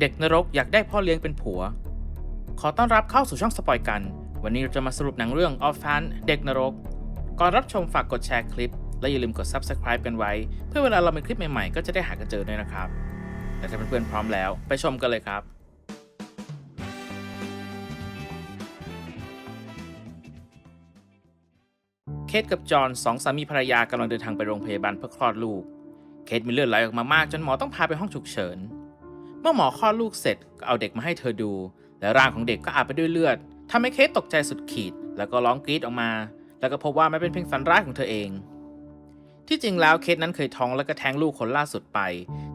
เด็กนรกอยากได้พ่อเลี้ยงเป็นผัว ขอต้อนรับเข้าสู่ช่องสปอยกัน วันนี้เราจะมาสรุปหนังเรื่อง Orphan เด็กนรก ก่อนรับชมฝากกดแชร์คลิป และอย่าลืมกด Subscribe กันไว้ เพื่อเวลาเรามีคลิปใหม่ๆ ก็จะได้หากันเจอด้วยนะครับและถ้าเพื่อนๆพร้อมแล้วไปชมกันเลยครับเคทกับจอห์นสองสามีภรรยากำลังเดินทางไปโรงพยาบาลเพื่อคลอดลูก เคทมีเลือดไหลออกมามากจนหมอต้องพาไปห้องฉุกเฉิน เมื่อหมอคลอดลูกเสร็จก็เอาเด็กมาให้เธอดู และร่างของเด็กก็อาบไปด้วยเลือดทำให้เคทตกใจสุดขีด แล้วก็ร้องกรีดออกมา แล้วก็พบว่ามันเป็นเพียงฝันร้ายของเธอเอง ที่จริงแล้วเคทนั้นเคยท้องแล้วก็แท้งลูกคนล่าสุดไป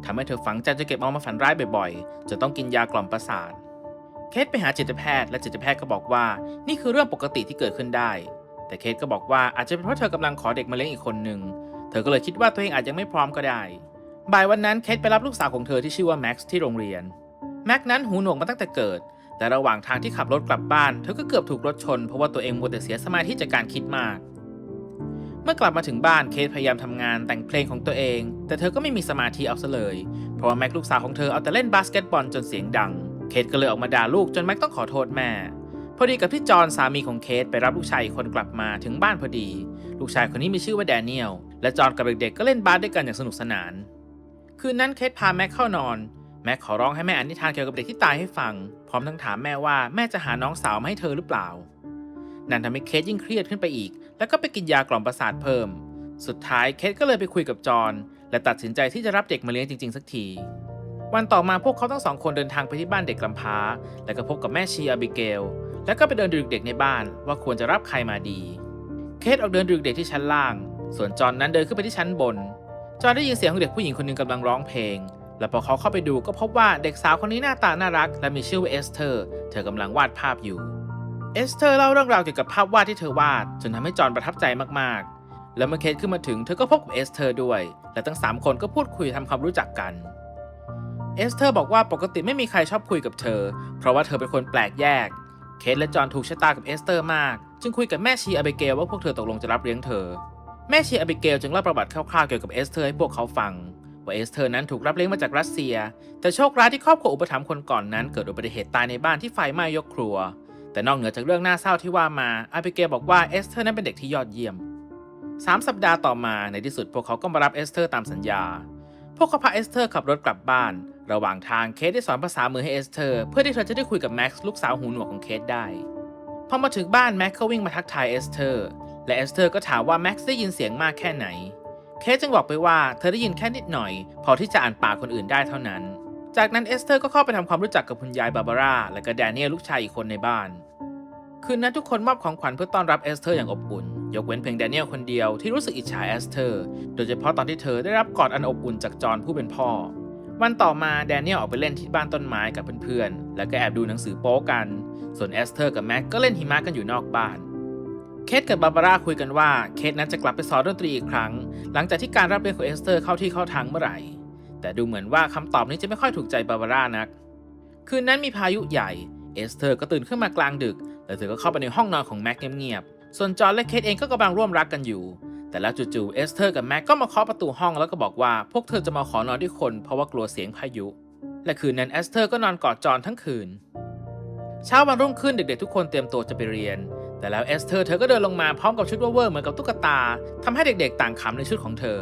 ทำให้เธอฝังใจจะเก็บเอามาฝันร้ายบ่อยๆจนต้องกินยากล่อมประสาทเคทไปหาจิตแพทย์และจิตแพทย์ก็บอกว่า นี่คือเรื่องปกติที่เกิดขึ้นได้ แต่เคทก็บอกว่าอาจจะเป็นเพราะเธอกำลังขอเด็กมาเลี้ยงอีกคนหนึ่งเธอก็เลยคิดว่าตัวเองอาจยังไม่พร้อมก็ได้ บ่ายวันนั้นเคทไปรับลูกสาวของเธอที่ชื่อว่าแม็กซ์ที่โรงเรียน แม็กนั้นหูหนวกมาตั้งแต่เกิด แต่ระหว่างทางที่ขับรถกลับบ้านเธอก็เกือบถูกรถชนเพราะว่าตัวเองมัวแต่เสียสมาธิจากการคิดมาก เมื่อกลับมาถึงบ้านเคทพยายามทำงานแต่งเพลงของตัวเอง แต่เธอก็ไม่มีสมาธิเอาซะเลย เพราะว่าแม็กลูกสาวของเธอเอาแต่เล่นบาสเกตบอลจนเสียงดัง เคทก็เลยออกมาด่าลูกจนแม็กต้องขอโทษแม่พอดีกับที่จอห์นสามีของเคทไปรับลูกชายอีกคนกลับมาถึงบ้านพอดี ลูกชายคนนี้มีชื่อว่าแดเนียลและจอห์นกับเด็กๆก็เล่นบาสด้วยกันอย่างสนุกสนาน คืนนั้นเคทพาแม็กเข้านอน แม็กขอร้องให้แม่อ่านนิทานเกี่ยวกับเด็กที่ตายให้ฟัง พร้อมทั้งถามแม่ว่าแม่จะหาน้องสาวมาให้เธอหรือเปล่า นั่นทำให้เคทยิ่งเครียดขึ้นไปอีก แล้วก็ไปกินยากล่อมประสาทเพิ่ม สุดท้ายเคทก็เลยไปคุยกับจอห์นและตัดสินใจที่จะรับเด็กมาเลี้ยงจริงๆสักที วันต่อมาพวกเขาทั้งสองคนเดินทางไปที่บ้านเด็กกำพร้า และก็พบกับแม่ชีอาบิเกล แล้วก็ไปเดินดูเด็กในบ้านว่าควรจะรับใครมาดี เคทออกเดินดูเด็กที่ชั้นล่าง ส่วนจอห์นนั้นเดินขึ้นไปที่ชั้นบน จอนได้ยินเสียงของเด็กผู้หญิงคนหนึ่งกำลังร้องเพลง และพอเขาเข้าไปดูก็พบว่าเด็กสาวคนนี้หน้าตาน่ารัก และมีชื่อว่าเอสเธอร์ เธอกำลังวาดภาพอยู่ เอสเธอร์เล่าเรื่องราวเกี่ยวกับภาพวาดที่เธอวาดจนทำให้จอนประทับใจมากๆ แล้วเมื่อเคทขึ้นมาถึงเธอก็พบกับเอสเธอร์ด้วย และทั้งสามคนก็พูดคุยทำความรู้จักกันเอสเธอร์บอกว่าปกติไม่มีใครชอบคุยกับเธอ เพราะว่าเธอเป็นคนแปลกแยก เคทและจอนถูกชะตากับเอสเตอร์มาก จึงคุยกับแม่ชีอาเบเกลว่าพวกเธอตกลงจะรับเลี้ยงเธอ แม่ชีอาเบเกลจึงเล่าประวัติคร่าวๆเกี่ยวกับเอสเธอร์ให้พวกเขาฟัง ว่าเอสเธอร์นั้นถูกรับเลี้ยงมาจากรัสเซีย แต่โชคร้ายที่ครอบครัวอุปถัมภ์คนก่อนนั้นเกิดอุบัติเหตุตายในบ้านที่ไฟไหม้ยกครัว แต่นอกเหนือจากเรื่องน่าเศร้าที่ว่ามาอาเบเกลบอกว่าเอสเธอร์นั้นเป็นเด็กที่ยอดเยี่ยมสามสัปดาห์ต่อมาในที่สุดพวกเขาก็มารับเอสเธอร์ตามสัญญา พวกเขาพาเอสเธอร์ขับรถกลับบ้าน ระหว่างทางเคทได้สอนภาษามือให้เอสเธอร์เพื่อที่เธอจะได้คุยกับแม็กซ์ลูกสาวหูหนวกของเคทได้ พอมาถึงบ้านแม็กซ์ก็วิ่งมาทักทายเอสเธอร์ และเอสเธอร์ก็ถามว่าแม็กซ์ได้ยินเสียงมากแค่ไหน เคทจึงบอกไปว่าเธอได้ยินแค่นิดหน่อย พอที่จะอ่านปากคนอื่นได้เท่านั้น จากนั้นเอสเธอร์ก็เข้าไปทำความรู้จักกับคุณยายบาบาร่าและก็แดเนียลลูกชายอีกคนในบ้าน คืนนั้นทุกคนมอบของขวัญเพื่อต้อนรับเอสเธอร์อย่างอบอุ่น ยกเว้นเพียงแดเนียลคนเดียวที่รู้สึกอิจฉาเอสเธอร์ โดยเฉพาะตอนที่เธอได้รับกอดอันอบอุ่นจากจอห์นผู้เป็นพ่อวันต่อมาแดเนียลออกไปเล่นที่บ้านต้นไม้กับเพื่อนๆ แล้วก็แอบดูหนังสือโป๊กัน ส่วนเอสเธอร์กับแม็กก็เล่นหิมะกันอยู่นอกบ้าน เคทกับบาบาร่าคุยกันว่าเคทนั้นจะกลับไปสอนดนตรีอีกครั้ง หลังจากที่การรับเลี้ยงของเอสเธอร์เข้าที่เข้าทางเมื่อไหร่ แต่ดูเหมือนว่าคำตอบนี้จะไม่ค่อยถูกใจบาบาร่านัก คืนนั้นมีพายุใหญ่เอสเธอร์ก็ตื่นขึ้นมากลางดึก แล้วเธอก็เข้าไปในห้องนอนของแม็กเงียบๆส่วนจอห์นและเคทเองก็กำลังร่วมรักกันอยู่ แต่แล้วจู่ๆเอสเธอร์กับแม็กก็มาเคาะประตูห้องแล้วก็บอกว่าพวกเธอจะมาขอนอนด้วยคนเพราะว่ากลัวเสียงพายุ และคืนนั้นเอสเธอร์ก็นอนกอดจอห์นทั้งคืนเช้าวันรุ่งขึ้นเด็กๆทุกคนเตรียมตัวจะไปเรียน แต่แล้วเอสเธอร์เธอก็เดินลงมาพร้อมกับชุดเวอร์เหมือนกับตุ๊กตาทำให้เด็กๆ ต่างขำในชุดของเธอ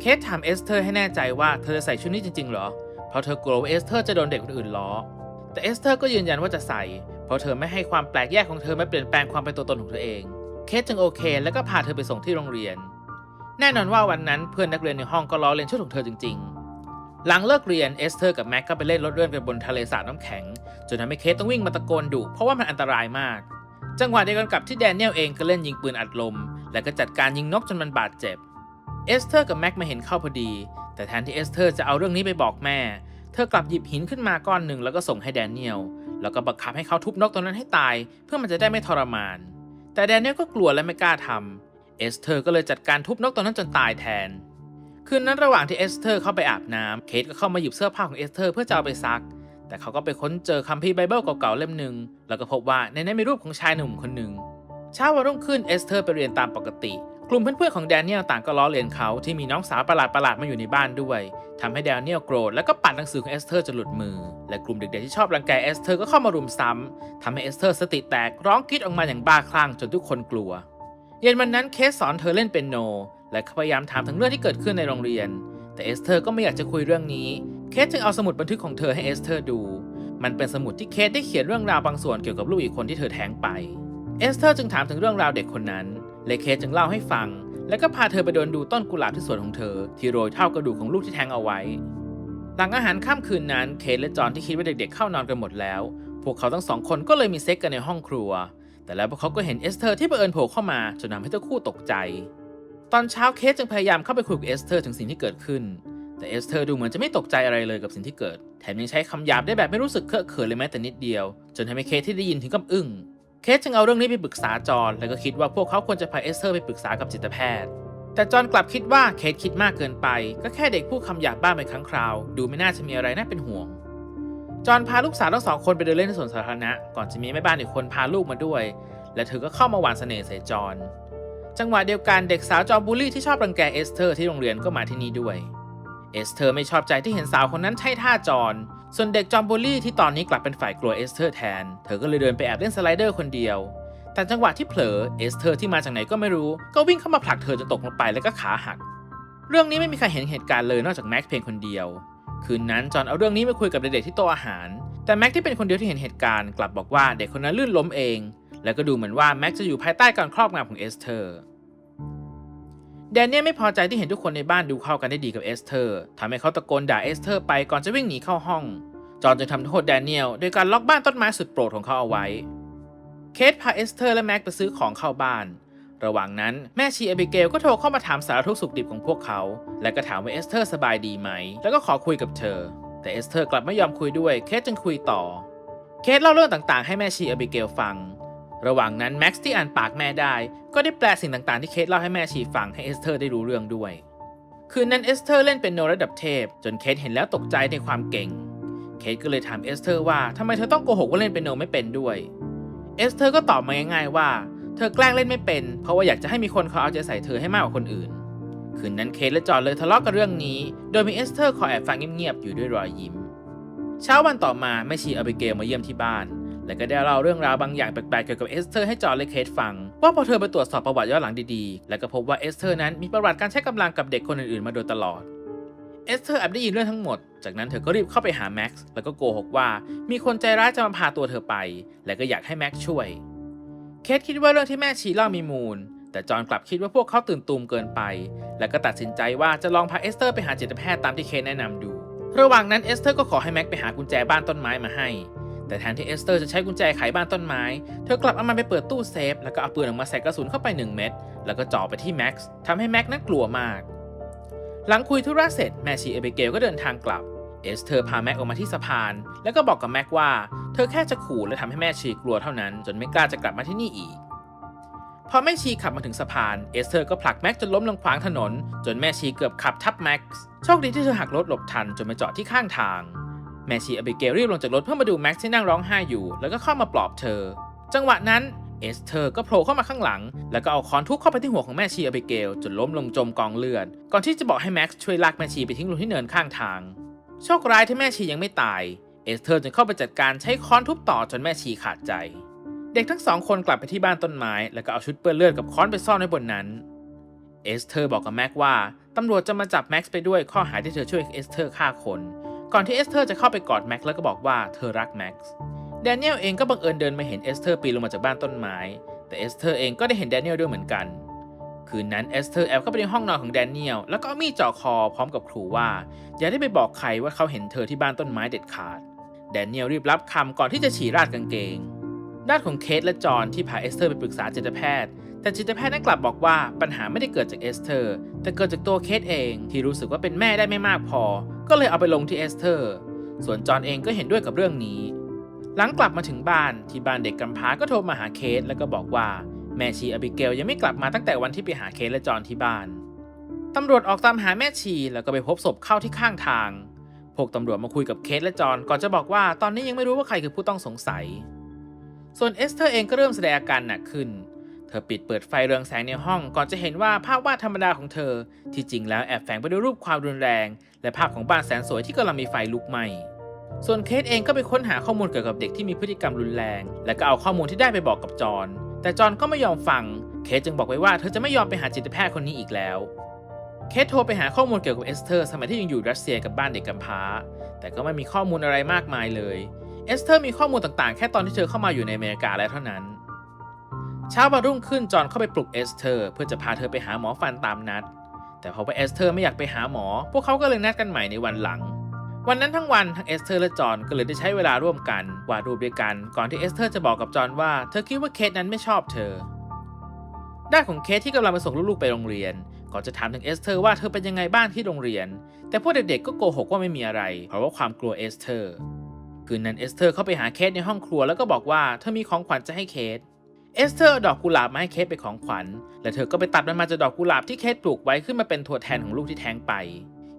เคทถามเอสเธอร์ให้แน่ใจว่าเธอจะใส่ชุดนี้จริงๆหรอ เพราะเธอกลัวว่าเอสเธอร์จะโดนเด็กคนอื่นล้อ แต่เอสเธอร์ก็ยืนยันว่าจะใส่ เพราะเธอไม่ให้ความแปลกแยกของเธอมาเปลี่ยนแปลงความเป็นตัวตนของเธอเอง เคทจึงโอเค แล้วก็พาเธอไปส่งที่โรงเรียน แน่นอนว่าวันนั้นเพื่อนนักเรียนในห้องก็ล้อเลียนชุดของเธอจริง ๆหลังเลิกเรียนเอสเธอร์กับแม็กก็ไปเล่นรถเลื่อนกันบนทะเลสาบน้ำแข็ง จนทำให้เคทต้องวิ่งมาตะโกนดุเพราะว่ามันอันตรายมาก จังหวะเดียวกันกับที่แดเนียลเองก็เล่นยิงปืนอัดลม และก็จัดการยิงนกจนมันบาดเจ็บ เอสเธอร์กับแม็กมาเห็นเข้าพอดี แต่แทนที่เอสเธอร์จะเอาเรื่องนี้ไปบอกแม่ เธอกลับหยิบหินขึ้นมาก้อนหนึ่งแล้วก็ส่งให้แดเนียล แล้วก็บังคับให้เขาทุบนกตัวนั้นให้ตาย เพื่อมันจะได้ไม่ทรมาน แต่แดเนียลก็กลัวและไม่กล้าทำเอสเธอร์ก็เลยจัดการทุบนกตัวนั้นจนตายแทน คืนนั้นระหว่างที่เอสเธอร์เข้าไปอาบน้ำเคทก็เข้ามาหยิบเสื้อผ้าของเอสเธอร์เพื่อจะเอาไปซัก แต่เขาก็ไปค้นเจอคัมภีร์ไบเบิลเก่าๆเล่มหนึ่งแล้วก็พบว่าในนั้นมีรูปของชายหนุ่มคนหนึ่งเช้าวันรุ่งขึ้นเอสเธอร์ไปเรียนตามปกติ กลุ่มเพื่อนๆของแดเนียลต่างก็ล้อเลียนเขาที่มีน้องสาวประหลาดๆมาอยู่ในบ้านด้วยทำให้แดเนียลโกรธแล้วก็ปัดหนังสือของเอสเธอร์จนหลุดมือ และกลุ่มเด็กๆที่ชอบรังแกเอสเธอร์ก็เข้ามารุมซ้ำทำให้เอสเธอร์สติแตกร้องกรีดออกมาอย่างบ้าคลั่งจนทุกคนกลัว เย็นวันนั้นเคสสอนเธอเล่นเปียโน และพยายามถามถึงเรื่องที่เกิดขึ้นในโรงเรียน แต่เอสเธอร์ก็ไม่อยากจะคุยเรื่องนี้ เคสจึงเอาสมุดบันทึกของเธอให้เอสเธอร์ดู มันเป็นสมุดที่เคสได้เขียนเรื่องราวบางส่วนเกี่ยวกับลูกอีกคนที่เธอแท้งไป เอสเธอร์จึงถามถึงเรื่องราวเด็กคนนั้นและเคสจึงเล่าให้ฟัง แล้วก็พาเธอไปเดินดูต้นกุหลาบที่สวนของเธอ ที่โรยเท่ากระดูกของลูกที่แทงเอาไว้ หลังอาหารค่ำคืนนั้นเคสและจอห์นที่คิดว่าเด็กๆเข้านอนกันหมดแล้ว พวกเขาทั้งสองคนก็เลยมีเซ็กกันในห้องครัว แต่แล้วพวกเขาก็เห็นเอสเธอร์ที่บังเอิญโผล่เข้ามาจนทำให้ทั้งคู่ตกใจ ตอนเช้าเคสจึงพยายามเข้าไปคุยกับเอสเธอร์ถึงสิ่งที่เกิดขึ้น แต่เอสเธอร์ดูเหมือนจะไม่ตกใจอะไรเลยกับสิ่งที่เกิด แถมยังใช้คำหยาบได้แบบไม่รู้สึกเคอะเขินเลยแม้แต่นิดเดียว จนทำให้เคสที่ได้ยินถึงกับอึ้ง เคสจึงเอาเรื่องนี้ไปปรึกษาจอห์นแล้วก็คิดว่าพวกเขาควรจะพาเอสเธอร์ไปปรึกษากับจิตแพทย์ แต่จอห์นกลับคิดว่าเคสคิดมากเกินไป ก็แค่เด็กพูดคำหยาบบ้างเป็นครั้งคราว ดูไม่น่าจะมีอะไรน่าเป็นห่วง จอห์นพาลูกสาวทั้งสองคนไปเดินเล่นในสวนสาธารณะ ก่อนจะมีแม่บ้านอีกคนพาลูกมาด้วย และเธอก็เข้ามาหวานเสน่ห์ใส่จอห์นจังหวะเดียวกันเด็กสาวจอมบูลลี่ที่ชอบรังแกเอสเธอร์ที่โรงเรียนก็มาที่นี่ด้วย เอสเธอร์ไม่ชอบใจที่เห็นสาวคนนั้นใช่ท่าจอนส่วนเด็กจอมบูลลี่ที่ตอนนี้กลับเป็นฝ่ายกลัวเอสเธอร์แทน เธอก็เลยเดินไปแอบเล่นสไลเดอร์คนเดียว แต่จังหวะที่เผลอเอสเธอร์ที่มาจากไหนก็ไม่รู้ ก็วิ่งเข้ามาผลักเธอจนตกลงไปแล้วก็ขาหัก เรื่องนี้ไม่มีใครเห็นเหตุการณ์เลยนอกจากแม็กซ์เพียงคนเดียว คืนนั้นจอนเอาเรื่องนี้ไปคุยกับเด็กๆที่โต๊ะอาหาร แต่แม็กซ์ที่เป็นคนเดียวที่เห็นเหตุการณ์กลับบอกว่าเด็กคนนั้นลื่นล้มเอง แล้วก็ดูเหมือนว่าแม็กซ์จะอยู่ภายใต้การครอบงำของเอสเธอร์ แดเนียลไม่พอใจที่เห็นทุกคนในบ้านดูเข้ากันได้ดีกับเอสเธอร์ทำให้เขาตะโกนด่าเอสเธอร์ไปก่อนจะวิ่งหนีเข้าห้อง จอห์นจะทำโทษแดเนียลโดยการล็อกบ้านต้นไม้สุดโปรดของเขาเอาไว้ เคทพาเอสเธอร์และแม็กไปซื้อของเข้าบ้าน ระหว่างนั้นแม่ชีเอบิเกลก็โทรเข้ามาถามสารทุกข์สุขดิบของพวกเขา และก็ถามว่าเอสเธอร์สบายดีไหม แล้วก็ขอคุยกับเธอ แต่เอสเธอร์กลับไม่ยอมคุยด้วย เคทจึงคุยต่อ เคทเล่าเรื่องต่างๆ ให้แม่ชีเอบิเกลฟัง ระหว่างนั้นแม็กซ์ที่อ่านปากแม่ได้ ก็ได้แปลสิ่งต่างๆที่เคทเล่าให้แม่ชีฟังให้เอสเธอร์ได้รู้เรื่องด้วย คืนนั้นเอสเธอร์เล่นเป็นโนระดับเทพ จนเคทเห็นแล้วตกใจในความเก่ง เคทก็เลยถามเอสเธอร์ว่าทำไมเธอต้องโกหกว่าเล่นเป็นโนไม่เป็นด้วย เอสเธอร์ก็ตอบมาง่ายๆว่า เธอแกล้งเล่นไม่เป็น เพราะว่าอยากจะให้มีคนเขาเอาใจใส่เธอให้มากกว่าคนอื่น คืนนั้นเคทและจอห์เลยทะเลาะกันเรื่องนี้ โดยมีเอสเธอร์คอยแอบฟังเงียบๆอยู่ด้วยรอยยิ้ม เช้าวันต่อมาแม่ชีอเบเกลมาเยี่ยมที่บ้าน และก็ได้เล่าเรื่องราวบางอย่างแปลกๆเกี่ยวกับเอสเธอร์ให้จอห์นและเคทฟัง ว่าพอเธอไปตรวจสอบประวัติย้อนหลังดีๆ และก็พบว่าเอสเธอร์นั้นมีประวัติการใช้กำลังกับเด็กคนอื่นๆ มาโดยตลอด เอสเธอร์แอบได้ยินเรื่องทั้งหมด จากนั้นเธอก็รีบเข้าไปหาแม็กซ์แล้วก็โกหกว่า มีคนใจร้ายจะมาพาตัวเธอไป และก็อยากให้แม็กซ์ช่วย เคทคิดว่าเรื่องที่แม่ชีเล่ามีมูล แต่จอห์นกลับคิดว่าพวกเขาตื่นตูมเกินไป และก็ตัดสินใจว่าจะลองพาเอสเธอร์ไปหาจิตแพทย์ตามที่เคทแนะนำดู ระหว่างนั้นเอสเธอร์ก็ขอให้แม็กไปหากุญแจบ้านต้นไม้มาให้ แต่แทนที่เอสเธอร์จะใช้กุญแจไขบ้านต้นไม้ เธอกลับเอามันไปเปิดตู้เซฟ แล้วก็เอาปืนออกมาใส่กระสุนเข้าไป 1 เม็ด แล้วก็จ่อไปที่แม็กซ์ทำให้แม็กซ์นั้นกลัวมาก หลังคุยธุระเสร็จแม่ชีเอเบเกลก็เดินทางกลับ เอสเธอร์พาแม็กออกมาที่สะพาน แล้วก็บอกกับแม็กว่า เธอแค่จะขู่และทำให้แม่ชีกลัวเท่านั้น จนไม่กล้าจะกลับมาที่นี่อีก พอแม่ชีขับมาถึงสะพาน เอสเธอร์ก็ผลักแม็กจนล้มลงขวางถนน จนแม่ชีเกือบขับทับแม็กซ์ โชคดีที่เธอหักรถหลบทันจนมาจอดที่ข้างทาง แม่ชีอเบเกลรีบลงจากรถเพื่อมาดูแม็กซ์ที่นั่งร้องไห้อยู่ แล้วก็เข้ามาปลอบเธอ จังหวะนั้นเอสเธอร์ก็โผล่เข้ามาข้างหลัง แล้วก็เอาค้อนทุบเข้าไปที่หัวของแม่ชีอเบเกลจนล้มลงจมกองเลือด ก่อนที่จะบอกให้แม็กซ์ช่วยลากแม่ชีไปทิ้งลงที่เนินข้างทาง โชคร้ายที่แม่ชียังไม่ตาย เอสเธอร์จึงเข้าไปจัดการใช้ค้อนทุบต่อจนแม่ชีขาดใจ เด็กทั้งสองคนกลับไปที่บ้านต้นไม้ แล้วก็เอาชุดเปื้อนเลือดกับค้อนไปซ่อนไว้บนนั้น เอสเธอร์บอกกับแม็กว่าตำรวจจะมาจับแม็กซ์ไปด้วยข้อหาที่เธอช่วยเอสเธอร์ฆ่าคน ก่อนที่เอสเธอร์จะเข้าไปกอดแม็กซ์แล้วก็บอกว่าเธอรักแม็กซ์แดเนียลเองก็บังเอิญเดินมาเห็นเอสเธอร์ปีนลงมาจากบ้านต้นไม้ แต่เอสเธอร์เองก็ได้เห็นแดเนียลด้วยเหมือนกัน คืนนั้นเอสเธอร์แอบเข้าไปในห้องนอนของแดเนียลแล้วก็เอามีดจ่อคอพร้อมกับขู่ว่า อย่าได้ไปบอกใครว่าเขาเห็นเธอที่บ้านต้นไม้เด็ดขาด แดเนียลรีบรับคำก่อนที่จะฉี่ราดกางเกง ด้านของเคทและจอห์นที่พาเอสเธอร์ไปปรึกษาจิตแพทย์ แต่จิตแพทย์นั้นกลับบอกว่าปัญหาไม่ได้เกิดจากเอสเธอร์ แต่เกิดจากตัวเคทเองที่รู้สึกว่าเป็นแม่ได้ไม่มากพอ ก็เลยเอาไปลงที่เอสเธอร์ ส่วนจอห์นเองก็เห็นด้วยกับเรื่องนี้ หลังกลับมาถึงบ้านที่บ้านเด็กกำพร้าก็โทรมาหาเคทแล้วก็บอกว่าแม่ชีอบิเกลยังไม่กลับมาตั้งแต่วันที่ไปหาเคทและจอห์นที่บ้านตำรวจออกตามหาแม่ชีแล้วก็ไปพบศพเข้าที่ข้างทาง พวกตำรวจมาคุยกับเคทและจอห์นก่อนจะบอกว่าตอนนี้ยังไม่รู้ว่าใครคือผู้ต้องสงสัย ส่วนเอสเธอร์เองก็เริ่มแสดงอาการหนักขึ้น เธอปิดเปิดไฟเรืองแสงในห้องก่อนจะเห็นว่าภาพวาดธรรมดาของเธอ ที่จริงแล้วแอบแฝงไปด้วยรูปความรุนแรง และภาพของบ้านแสนสวยที่กำลังมีไฟลุกไหม้ ส่วนเคทเองก็ไปค้นหาข้อมูลเกี่ยวกับเด็กที่มีพฤติกรรมรุนแรง และก็เอาข้อมูลที่ได้ไปบอกกับจอนแต่จอนก็ไม่ยอมฟัง เคทจึงบอกไว้ว่าเธอจะไม่ยอมไปหาจิตแพทย์คนนี้อีกแล้ว เคทโทรไปหาข้อมูลเกี่ยวกับเอสเธอร์ สมัยที่ยังอยู่รัสเซียกับบ้านเด็กกำพร้า แต่ก็ไม่มีข้อมูลอะไรมากมายเลย เอสเธอร์มีข้อมูลต่างๆ แค่ตอนที่เธอเข้ามาอยู่ในอเมริกาแล้วเท่านั้น เช้าวันรุ่งขึ้นจอห์นเข้าไปปลุกเอสเธอร์เพื่อจะพาเธอไปหาหมอฟันตามนัด แต่พอว่าเอสเธอร์ไม่อยากไปหาหมอ พวกเขาก็เลยนัดกันใหม่ในวันหลัง วันนั้นทั้งวันทั้งเอสเธอร์และจอห์นก็เลยได้ใช้เวลาร่วมกันวาดรูปด้วยกัน ก่อนที่เอสเธอร์จะบอกกับจอห์นว่าเธอคิดว่าเคทนั้นไม่ชอบเธอ ด้านของเคทที่กำลังไปส่งลูกๆไปโรงเรียน ก่อนจะถามถึงเอสเธอร์ว่าเธอเป็นยังไงบ้างที่โรงเรียน แต่พวกเด็กๆก็โกหกว่าไม่มีอะไร เพราะว่าความกลัวเอสเธอร์คืนนั้นเอสเธอร์เข้าไปหาเคทในห้องครัวแล้วก็บอกว่าเธอมีของขวัญจะให้เคท เอสเธอร์ดอกกุหลาบมาให้เคทเป็นของขวัญ และเธอก็ไปตัดมันมาจากดอกกุหลาบที่เคทปลูกไว้ขึ้นมาเป็นตัวแทนของลูกที่แท้งไป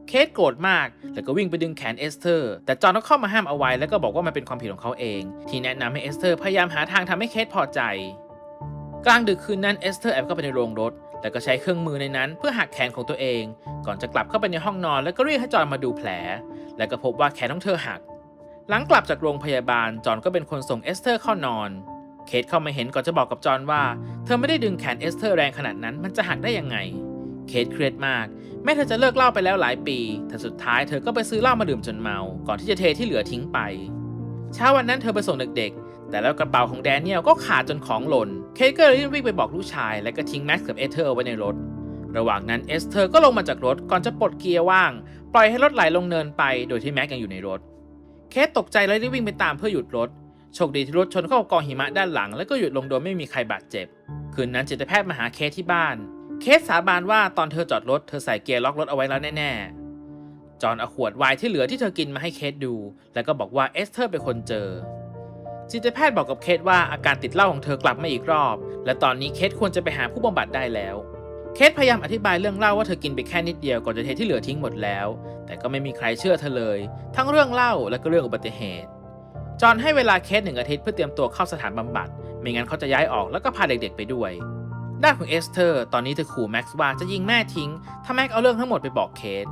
เคทโกรธมาก แล้วก็วิ่งไปดึงแขนเอสเธอร์ แต่จอห์นก็เข้ามาห้ามเอาไว้แล้วก็บอกว่ามันเป็นความผิดของเขาเอง ที่แนะนำให้เอสเธอร์พยายามหาทางทำให้เคทพอใจ กลางดึกคืนนั้นเอสเธอร์แอบเข้าไปในโรงรถแล้วก็ใช้เครื่องมือในนั้นเพื่อหักแขนของตัวเอง ก่อนจะกลับเข้าไปในห้องนอนแล้วก็เรียกให้จอห์นมาดูแผล แล้วก็พบว่าแขนของเธอหัก หลังกลับจากโรงพยาบาลจอห์นก็เป็นคนส่งเอสเธอร์เข้านอน เคทเข้ามาเห็นก่อนจะบอกกับจอนว่า เธอไม่ได้ดึงแขนเอสเธอร์แรงขนาดนั้นมันจะหักได้ยังไง เคทเครียดมาก แม้เธอจะเลิกเหล้าไปแล้วหลายปี แต่สุดท้ายเธอก็ไปซื้อเหล้ามาดื่มจนเมา ก่อนที่จะเทที่เหลือทิ้งไป เช้าวันนั้นเธอไปส่งเด็กๆ แต่แล้วกระเป๋าของแดเนียลก็ขาดจนของหล่น เคทก็เลยรีบวิ่งไปบอกลูกชาย และก็ทิ้งแม็กซ์กับเอสเธอร์เอาไว้ในรถ ระหว่างนั้นเอสเธอร์ก็ลงมาจากรถก่อนจะปลดเกียร์ว่าง ปล่อยให้รถไหลลงเนินไป โดยที่แม็กยังอยู่ในรถ เคทตกใจและรีบวิ่งไปตามเพื่อหยุดรถ โชคดีที่รถชนเข้ากับกองหิมะด้านหลัง แล้วก็หยุดลงโดยไม่มีใครบาดเจ็บ คืนนั้นจิตแพทย์มาหาเคสที่บ้าน เคสสาบานว่าตอนเธอจอดรถเธอใส่เกียร์ล็อกรถเอาไว้แล้วแน่ๆ จอนเอาขวดไวน์ที่เหลือที่เธอกินมาให้เคสดู แล้วก็บอกว่าเอสเธอร์เป็นคนเจอ จิตแพทย์บอกกับเคสว่าอาการติดเหล้าของเธอกลับมาอีกรอบ และตอนนี้เคสควรจะไปหาผู้บำบัดได้แล้วเคสพยายามอธิบายเรื่องเล่าว่าเธอกินไปแค่นิดเดียวก่อนจะเทที่เหลือทิ้งหมดแล้ว แต่ก็ไม่มีใครเชื่อเธอเลย ทั้งเรื่องเล่าและก็เรื่องอุบัติเหตุ จอนให้เวลาเคสหนึ่งอาทิตย์เพื่อเตรียมตัวเข้าสถานบำบัด ไม่งั้นเขาจะย้ายออกแล้วก็พาเด็กๆไปด้วย ด้านของเอสเธอร์ตอนนี้เธอขู่แม็กซ์ว่าจะยิงแม่ทิ้ง ถ้าแม็กซ์เอาเรื่องทั้งหมดไปบอกเคส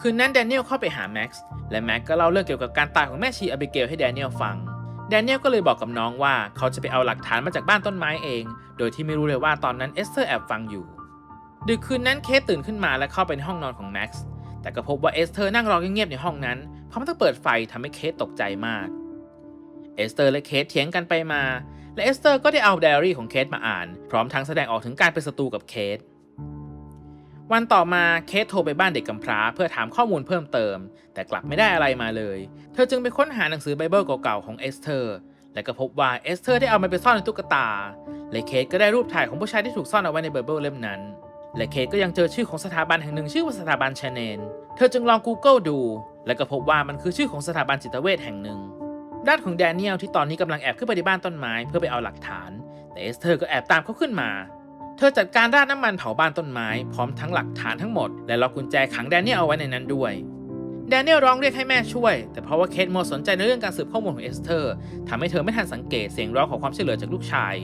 คืนนั้นแดเนียลเข้าไปหาแม็กซ์และแม็กซ์ก็เล่าเรื่องเกี่ยวกับการตายของแม่ชีอเบเกลให้แดเนียลฟัง แดเนียลก็เลยบอกกับน้องว่าเขาจะไปเอาหลักฐานมาจากบ้านต้นไม้เอง โดยที่ไม่รู้เลยว่าตอนนั้นเอสเธอร์แอบฟังอยู่ ดึกคืนนั้นเคสตื่นขึ้นมาและเข้าไปในห้องนอนของแม็กซ์ แต่ก็พบว่าเอสเธอร์นั่งรอเงียบๆในห้องนั้นเพราะมันต้องเปิดไฟทำให้เคสตกใจมาก เอสเตอร์และเคสเถียงกันไปมา และเอสเตอร์ก็ได้เอาไดอารี่ของเคสมาอ่าน พร้อมทั้งแสดงออกถึงการเป็นศัตรูกับเคสวันต่อมาเคสโทรไปบ้านเด็กกำพร้าเพื่อถามข้อมูลเพิ่มเติม แต่กลับไม่ได้อะไรมาเลย เธอจึงไปค้นหาหนังสือไบเบิลเก่าๆของเอสเธอร์ และก็พบว่าเอสเธอร์ได้เอามันไปซ่อนในตุ๊กตา และเคสก็ได้รูปถ่ายของผู้ชายที่ถูกซ่อนเอาไว้ในไบเบิลเล่มนั้น และเคสก็ยังเจอชื่อของสถาบันแห่งหนึ่งชื่อว่าสถาบันชาเนน เธอจึงลอง Google ดู และก็พบว่ามันคือชื่อของสถาบันจิตเวชแห่งหนึ่ง ด้านของแดเนียลที่ตอนนี้กำลังแอบขึ้นไปในบ้านต้นไม้เพื่อไปเอาหลักฐาน แต่เอสเธอร์ก็แอบตามเขาขึ้นมา เธอจัดการราดน้ำมันเผาบ้านต้นไม้พร้อมทั้งหลักฐานทั้งหมด และล็อกกุญแจขังแดเนียลเอาไว้ในนั้นด้วยแดเนียลร้องเรียกให้แม่ช่วย แต่เพราะว่าเคทมัวสนใจในเรื่องการสืบข้อมูลของเอสเธอร์ทำให้เธอไม่ทันสังเกตเสียงร้องขอความช่วยเหลือจากลูกชาย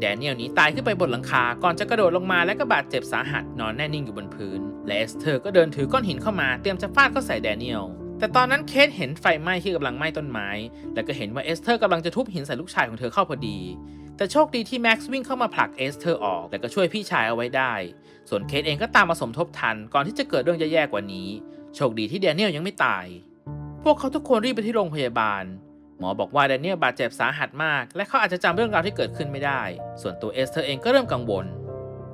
แดเนียลหนีตายขึ้นไปบนหลังคา ก่อนจะกระโดดลงมาและก็บาดเจ็บสาหัสนอนแน่นิ่งอยู่บนพื้น และเอสเธอร์ก็เดินถือก้อนหินเข้ามาเตรียมจะฟาดเข้าใส่แดเนียล แต่ตอนนั้นเคทเห็นไฟไหม้ที่กำลังไหม้ต้นไม้ และก็เห็นว่าเอสเธอร์กำลังจะทุบหินใส่ลูกชายของเธอเข้าพอดี แต่โชคดีที่แม็กซ์วิ่งเข้ามาผลักเอสเธอร์ออก และก็ช่วยพี่ชายเอาไว้ได้ ส่วนเคทเองก็ตามมาสมทบทันก่อนที่จะเกิดเรื่องแย่ๆกว่านี้ โชคดีที่แดเนียลยังไม่ตาย พวกเขาทุกคนรีบไปที่โรงพยาบาล หมอบอกว่าแดเนียลบาดเจ็บสาหัสมาก และเขาอาจจะจำเรื่องราวที่เกิดขึ้นไม่ได้ ส่วนตัวเอสเธอร์เองก็เริ่มกังวล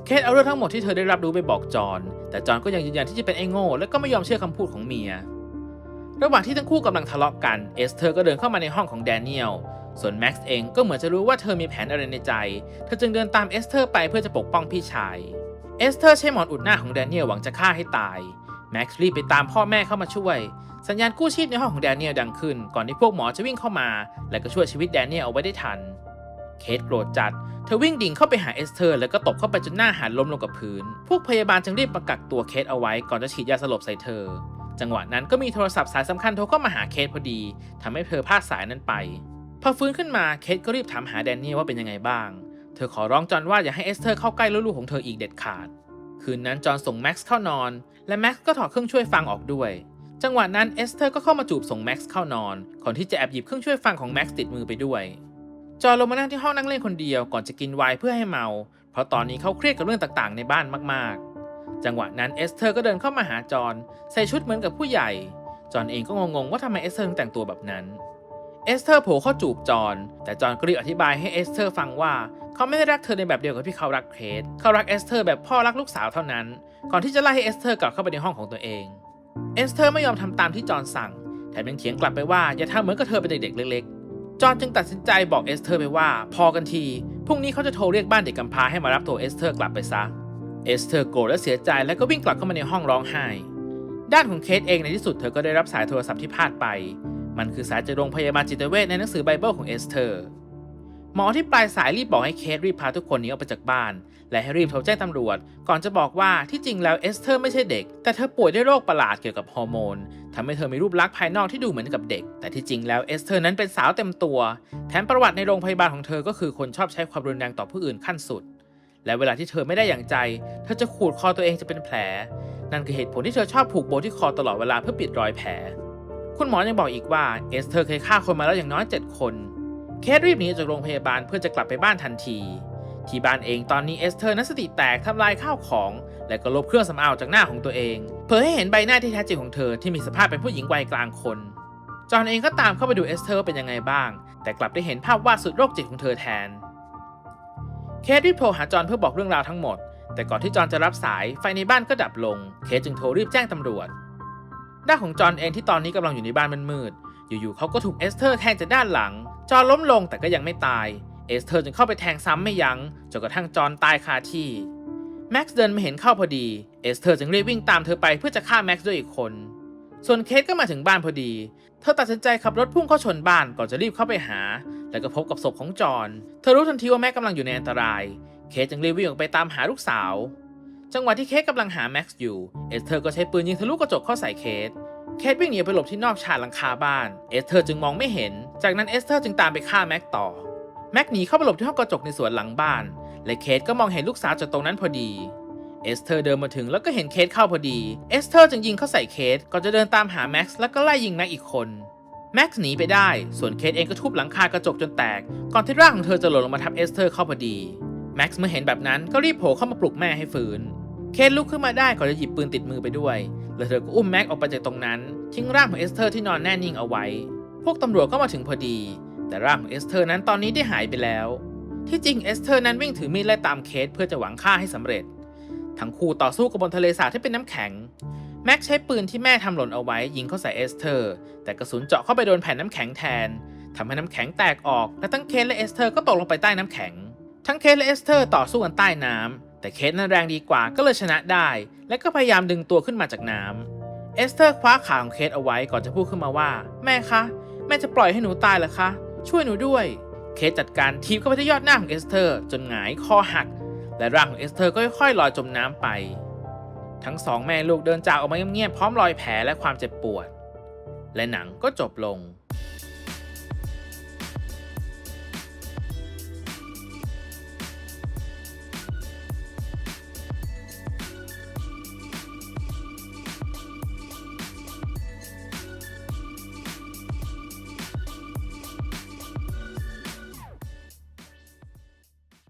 เคทเอาเรื่องทั้งหมดที่เธอได้รับรู้ไปบอกจอห์นแต่จอห์นก็ยังยืนยันที่จะเป็นไอ้โง่และก็ไม่ยอมเชื่อคำพูดของเมีย ระหว่างที่ทั้งคู่กำลังทะเลาะกัน เอสเธอร์ก็เดินเข้ามาในห้องของแดเนียล ส่วนแม็กซ์เองก็เหมือนจะรู้ว่าเธอมีแผนอะไรในใจ เธอจึงเดินตามเอสเธอร์ไปเพื่อจะปกป้องพี่ชาย เอสเธอร์ใช้หมอนอุดหน้าของแดเนียลหวังจะฆ่าให้ตาย แม็กซ์รีบไปตามพ่อแม่เข้ามาช่วย สัญญาณกู้ชีพในห้องของแดเนียลดังขึ้น ก่อนที่พวกหมอจะวิ่งเข้ามา และก็ช่วยชีวิตแดเนียลเอาไว้ได้ทัน เคทโกรธจัด เธอวิ่งดิ่งเข้าไปหาเอสเธอร์แล้วก็ตบเข้าไปจนหน้าหันล้มลงกับพื้น พวกพยาบาลจึงรีบมากักตัวเคทเอาไว้ก่อนจะฉีดยาสลบใส่เธอ จังหวะนั้นก็มีโทรศัพท์สายสำคัญโทรเข้ามาหาเคทพอดีทำให้เธอพลาดสายนั้นไป พอฟื้นขึ้นมาเคทก็รีบถามหาแดเนียว่าเป็นยังไงบ้าง เธอขอร้องจอห์นว่าอย่าให้เอสเธอร์เข้าใกล้ลูกๆของเธออีกเด็ดขาด คืนนั้นจอห์นส่งแม็กซ์เข้านอน และแม็กซ์ก็ถอดเครื่องช่วยฟังออกด้วย จังหวะนั้นเอสเธอร์ก็เข้ามาจูบส่งแม็กซ์เข้านอน ก่อนที่จะแอบหยิบเครื่องช่วยฟังของแม็กซ์ติดมือไปด้วย จอห์นลงมานั่งที่ห้องนั่งเล่นคนเดียวก่อนจะกินไวน์เพื่อให้เมา เพราะตอนนี้เขาเครียดกับเรื่องต่างๆ ในบ้านมาก จังหวะนั้นเอสเธอร์ก็เดินเข้ามาหาจอนใส่ชุดเหมือนกับผู้ใหญ่ จอนเองก็งงๆว่าทำไมเอสเธอร์ถึงแต่งตัวแบบนั้น เอสเธอร์โผล่เข้าจูบจอนแต่จอนก็รีบอธิบายให้เอสเธอร์ฟังว่าเขาไม่ได้รักเธอในแบบเดียวกับที่เขารักเคทเขารักเอสเธอร์แบบพ่อรักลูกสาวเท่านั้น ก่อนที่จะไล่ให้เอสเธอร์กลับเข้าไปในห้องของตัวเอง เอสเธอร์ไม่ยอมทำตามที่จอนสั่ง แถมยังเถียงกลับไปว่าอย่าทำเหมือนกับเธอเป็นเด็กๆเล็กๆจอนจึงตัดสินใจบอกเอสเธอร์ไปว่า พอกันที พรุ่งนี้เขาจะโทรเรียกบ้านเด็กกำพร้าให้มารับตัวเอสเธอร์กลับไปซะ เอสเธอร์โกรธและเสียใจแล้วก็วิ่งกลับเข้ามาในห้องร้องไห้ ด้านของเคทเองในที่สุดเธอก็ได้รับสายโทรศัพท์ที่พลาดไป มันคือสายจากโรงพยาบาลจิตเวชในหนังสือไบเบิลของเอสเธอร์หมอที่ปลายสายรีบบอกให้เคทรีบพาทุกคนหนี้ออกไปจากบ้าน และให้รีบโทรแจ้งตำรวจ ก่อนจะบอกว่าที่จริงแล้วเอสเธอร์ไม่ใช่เด็ก แต่เธอป่วยด้วยโรคประหลาดเกี่ยวกับฮอร์โมนทำให้เธอมีรูปลักษณ์ภายนอกที่ดูเหมือนกับเด็ก แต่ที่จริงแล้วเอสเธอร์นั้นเป็นสาวเต็มตัว แถมประวัติในโรงพยาบาลของเธอก็คือคนชอบใช้ความรุนแรงต่อผู้อื่นขั้นสุด และเวลาที่เธอไม่ได้อย่างใจ เธอจะขูดคอตัวเองจะเป็นแผล นั่นคือเหตุผลที่เธอชอบผูกโบที่คอตลอดเวลาเพื่อปิดรอยแผล คุณหมอยังบอกอีกว่าเอสเธอร์เคยฆ่าคนมาแล้วอย่างน้อย 7 คน เคทรีบหนีจากโรงพยาบาลเพื่อจะกลับไปบ้านทันที ที่บ้านเองตอนนี้เอสเธอร์นั้นสติแตกทำลายข้าวของ และก็ลบเครื่องสำอางจากหน้าของตัวเอง เผยให้เห็นใบหน้าที่แท้จริงของเธอที่มีสภาพเป็นผู้หญิงวัยกลางคนจอห์นเองก็ตามเข้าไปดูเอสเธอร์เป็นยังไงบ้าง แต่กลับได้เห็นภาพวาดสุดโรคจิตของเธอแทน เคทรีบโทรหาจอห์นเพื่อบอกเรื่องราวทั้งหมด แต่ก่อนที่จอห์นจะรับสายไฟในบ้านก็ดับลง เคทจึงโทรรีบแจ้งตำรวจด้านของจอห์นเองที่ตอนนี้กำลังอยู่ในบ้านมืดๆอยู่ๆเขาก็ถูกเอสเธอร์แทงจากด้านหลัง จอห์นล้มลงแต่ก็ยังไม่ตาย เอสเธอร์จึงเข้าไปแทงซ้ำไม่ยัง้งจนกระทั่งจอห์นตายคาที่แม็กซ์เดินมาเห็นเข้าพอดี เอสเธอร์จึงรีบวิ่งตามเธอไปเพื่อจะฆ่าแม็กซ์ด้วยอีกคน ส่วนเคทก็มาถึงบ้านพอดี ธอตัดสินใจขับรถพุ่งเข้าชนบ้านก่อนจะรีบเข้าไปหาแล้วก็พบกับศพของจอห์นเธอรู้ทันทีว่าแม็กกำลังอยู่ในอันตราย เคทจึงรีบวิ่งออกไปตามหาลูกสาว จังหวะที่เคทกำลังหาแม็กซ์อยู่ เอสเธอร์ก็ใช้ปืนยิงทะลุกระจกเข้าใส่เคทเคทวิ่งหนีไปหลบที่นอกชานหลังคาบ้าน เอสเธอร์จึงมองไม่เห็น จากนั้นเอสเธอร์จึงตามไปฆ่าแม็กต่อ แม็กหนีเข้าไปหลบที่ห้องกระจกในสวนหลังบ้าน และเคทก็มองเห็นลูกสาวจากตรงนั้นพอดี เอสเธอร์เดินมาถึงแล้วก็เห็นเคทเข้าพอดี เอสเธอร์จึงยิงเข้าใส่เคทก่อนจะเดินตามหาแม็กซ์แล้วก็ไล่ยิงแม็กอีกคนแม็กซ์หนีไปได้ ส่วนเคทเองก็ทุบหลังคากระจกจนแตก ก่อนที่ร่างของเธอจะหล่นลงมาทับเอสเธอร์เข้าพอดี แม็กซ์เมื่อเห็นแบบนั้นก็รีบโผล่เข้ามาปลุกแม่ให้ฟื้น เคทลุกขึ้นมาได้ก่อนจะหยิบปืนติดมือไปด้วย แล้วเธอก็อุ้มแม็กออกไปจากตรงนั้น ทิ้งร่างของเอสเธอร์ที่นอนแน่นิ่งเอาไว้ พวกตำรวจก็มาถึงพอดี แต่ร่างของเอสเธอร์นั้นตอนนี้ได้หายไปแล้ว ที่จริงเอสเธอร์นั้นวิ่งถือมีดไล่ตามเคทเพื่อจะหวังฆ่าให้สำเร็จ ทั้งคู่ต่อสู้กับบนทะเลสาบที่เป็นน้ำแข็ง แม็กใช้ปืนที่แม่ทำหล่นเอาไว้ ยิงเข้าใส่เอสเธอร์ แต่กระสุนเจาะเข้าไปโดนแผ่นน้ำแข็งแทนทำให้น้ำแข็งแตกออก และทั้งเคทและเอสเธอร์ก็ตกลงไปใต้น้ำแข็ง ทั้งเคทและเอสเธอร์ต่อสู้กันใต้น้ำแต่เคทนั้นแรงดีกว่าก็เลยชนะได้ และก็พยายามดึงตัวขึ้นมาจากน้ำเอสเธอร์คว้าขาของเคทเอาไว้ก่อนจะพูดขึ้นมาว่า แม่คะแม่จะปล่อยให้หนูตายเหรอคะ ช่วยหนูด้วย เคทจัดการทีบเข้าไปที่ยอดหน้าของเอสเธอร์ จนหงายคอหัก และร่างของเอสเธอร์ก็ค่อยๆลอยจมน้ำไป ทั้งสองแม่ลูกเดินจากออกมาเงียบๆพร้อมรอยแผลและความเจ็บปวด และหนังก็จบลง